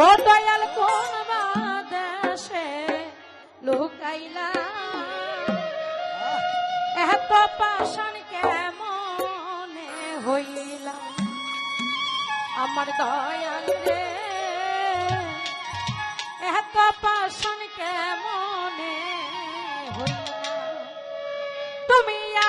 ও দয়াল কোন বাদেশে লুকাইলা? এত পাষাণ কেমনে হইলা? আমার দয়াল রে এত পাষাণ কেমন me.